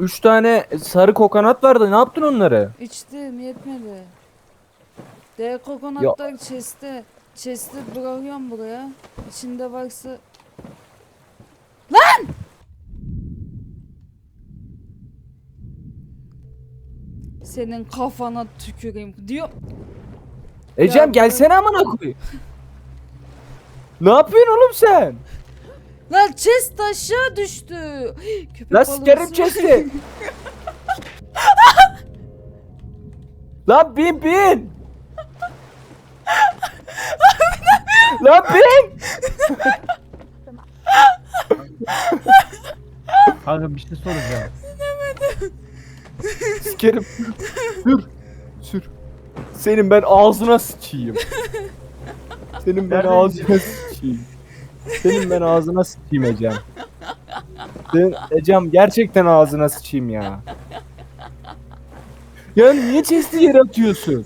3 tane sarı kokonat vardı. Ne yaptın onları? İçtim yetmedi. D kokonatlar chest'te. Chest'te bırakıyorum buraya. İçinde varsa... Lan! Senin kafana tüküreyim diyor. Ecem Ya, gelsene amına koyayım. ne yapıyorsun oğlum sen? Lan chest aşağı düştü. Köpek Lan balığı sikerim chest'i. Lan bin bin. Lan bin. Kanka bir şey soracağım. Sikerim. Sür. Sür. Senin ben ağzına sıçayım. Senin ben ağzına sıçayım. Senin ben ağzına sıçayım Ecem. Senin, Ecem gerçekten ağzına sıçayım ya. Ya niye chest'i yere atıyorsun?